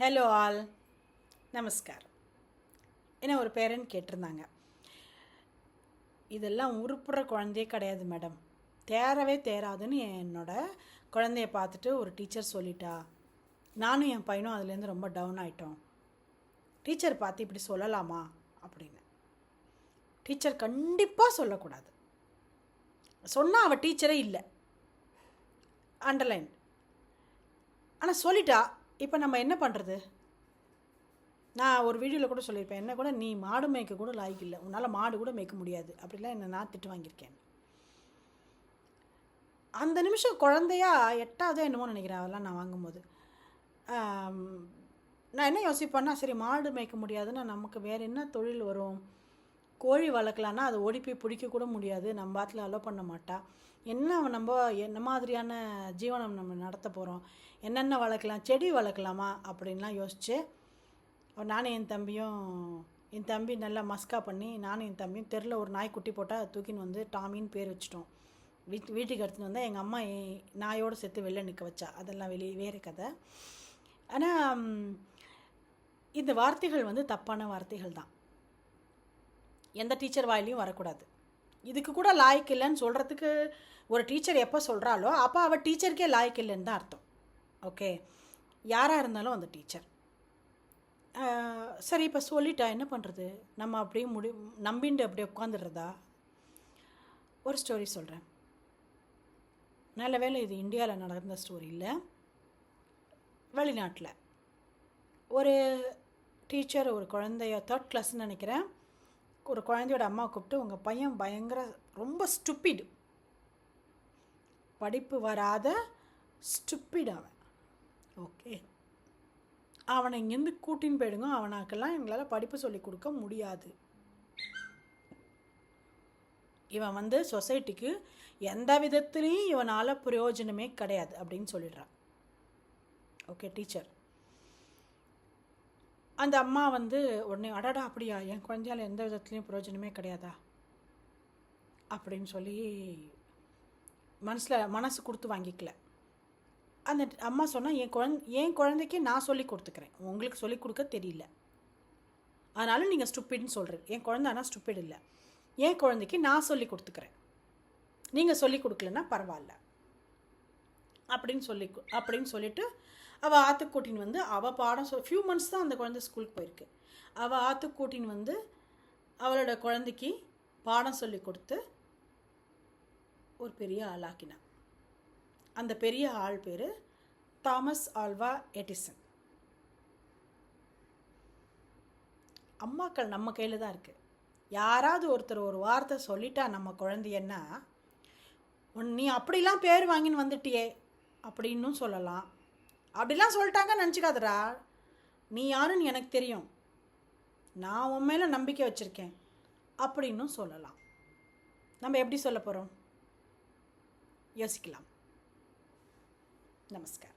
Hello all நமஸ்காரம் என்ன ஒரு பேரன் கேட்டிருந்தாங்க. இதெல்லாம் உருப்புற குழந்தையே கிடையாது மேடம் தேரவே தேராதுன்னு என்னோட குழந்தைய பார்த்துட்டு ஒரு டீச்சர் சொல்லிட்டா. நானும் என் பையனும் அதுலேருந்து ரொம்ப டவுன் ஆகிட்டோம் டீச்சர் பார்த்து இப்படி சொல்லலாமா? அப்படின்னு. டீச்சர் கண்டிப்பாக சொல்லக்கூடாது. சொன்னால் அவள் டீச்சரே இல்லை. அண்டர்லைன் ஆனால் சொல்லிட்டா. இப்போ நம்ம என்ன பண்ணுறது நான் ஒரு வீடியோவில் கூட சொல்லியிருப்பேன் என்ன கூட நீ மாடு மேய்க்க கூட லாய்க்கு இல்லை. உன்னால் மாடு கூட மேய்க்க முடியாது. அப்படிலாம் என்ன நான் திட்டு வாங்கியிருக்கேன். அந்த நிமிஷம் குழந்தையா எட்டாவதோ என்னமோ நினைக்கிறேன் அதெல்லாம் நான் வாங்கும்போது. நான் என்ன யோசிப்பேன்னா சரி மாடு மேய்க்க முடியாதுன்னா நமக்கு வேறு என்ன தொழில் வரும்? கோழி வளர்க்கலான்னா அதை ஓடி போய் பிடிக்க கூட முடியாது. நம்ம பாத்துல அலோ பண்ண மாட்டா. என்ன நம்ம என்ன மாதிரியான ஜீவனம் நம்ம நடத்த போகிறோம் என்னென்ன வளர்க்கலாம்? செடி வளர்க்கலாமா? அப்படின்லாம் யோசிச்சு நானும் என் தம்பியும் என் தம்பி நல்லா மஸ்கா பண்ணி நானும் என் தம்பியும் தெருவில் ஒரு நாய் குட்டி போட்டால் தூக்கின்னு வந்து டாமின்னு பேர் வச்சிட்டோம். வீட்டு வீட்டுக்கு எடுத்துகிட்டு வந்தால் எங்கள் அம்மா என் நாயோடு சேர்த்து வெளில நிற்க வச்சா. அதெல்லாம் வெளியே வேறு கதை. ஆனால் இந்த வார்த்தைகள் வந்து தப்பான வார்த்தைகள் தான். எந்த டீச்சர் வாயிலையும் வரக்கூடாது. இதுக்கு கூட லாய்க்கு இல்லைன்னு சொல்கிறதுக்கு ஒரு டீச்சர் எப்போ சொல்கிறாலோ அப்போ அவள் டீச்சருக்கே லாய்க்கு இல்லைன்னு தான் அர்த்தம். ஓகே யாராக இருந்தாலும் அந்த டீச்சர் சரி இப்போ சொல்லிட்டா என்ன பண்ணுறது நம்ம அப்படியே முடி நம்பிண்டு அப்படியே உட்காந்துடுறதா ஒரு ஸ்டோரி சொல்கிறேன் நல்ல வேளை இது இந்தியாவில் நடந்த ஸ்டோரி இல்லை. வெளிநாட்டில். ஒரு டீச்சர் ஒரு குழந்தைய தேர்ட் கிளாஸ்ன்னு நினைக்கிறேன். ஒரு குழந்தையோட அம்மா கூப்பிட்டு உங்கள் பையன் பயங்கர ரொம்ப ஸ்டுப்பிடு படிப்பு வராத ஸ்டுப்பிட் அவன். ஓகே அவனை இங்கேருந்து கூட்டின்னு போயிடுங்க. அவனாக்கெல்லாம் எங்களால் படிப்பு சொல்லி கொடுக்க முடியாது. இவன் வந்து சொசைட்டிக்கு எந்த விதத்துலேயும் இவனால் பிரயோஜனமே கிடையாது அப்படின்னு சொல்லிடுறான். ஓகே டீச்சர் அந்த அம்மா வந்து உடனே அடடா அப்படியா? என் குழந்தையால் எந்த விதத்துலேயும் பிரயோஜனமே கிடையாதா? அப்படின்னு சொல்லி மனசில் மனசு கொடுத்து வாங்கிக்கல. அந்த அம்மா சொன்னால் என் குழந்தை என் குழந்தைக்கு நான் சொல்லி கொடுத்துக்கிறேன். உங்களுக்கு சொல்லி கொடுக்க தெரியல. அதனால் நீங்கள் ஸ்டூப்பிட்னு சொல்கிறேன் என் குழந்தை ஆனால் ஸ்டூப்பிட் இல்லை. என் குழந்தைக்கு நான் சொல்லி கொடுத்துக்கிறேன். நீங்கள் சொல்லி கொடுக்கலன்னா பரவாயில்ல. அப்படின்னு சொல்லி அப்படின்னு சொல்லிட்டு அவள் ஆற்றுக்கு கூட்டின்னு வந்து அவள் பாடம் சொல் ஃபியூ மந்த்ஸ் தான் அந்த குழந்தை ஸ்கூலுக்கு போயிருக்கு. அவள் ஆற்று கூட்டின்னு வந்து அவளோட குழந்தைக்கு பாடம் சொல்லி கொடுத்து ஒரு பெரிய ஆளாக்கினான் அந்த பெரிய ஆள் பேர் தாமஸ் ஆல்வா எடிசன் அம்மாக்கள் நம்ம கையில் தான் இருக்குது யாராவது ஒருத்தர் ஒரு வார்த்தை சொல்லிட்டா நம்ம குழந்தையன்னா உன் நீ அப்படிலாம் பேர் வாங்கின்னு வந்துட்டியே அப்படின்னும் சொல்லலாம். அப்படிலாம் சொல்லிட்டாங்க நினச்சிக்காதடா. நீ யாருன்னு எனக்கு தெரியும். நான் உன் மேலே நம்பிக்கை வச்சுருக்கேன். அப்படின்னும் சொல்லலாம். நம்ம எப்படி சொல்ல போகிறோம் யோசிக்கலாம். நமஸ்கார்.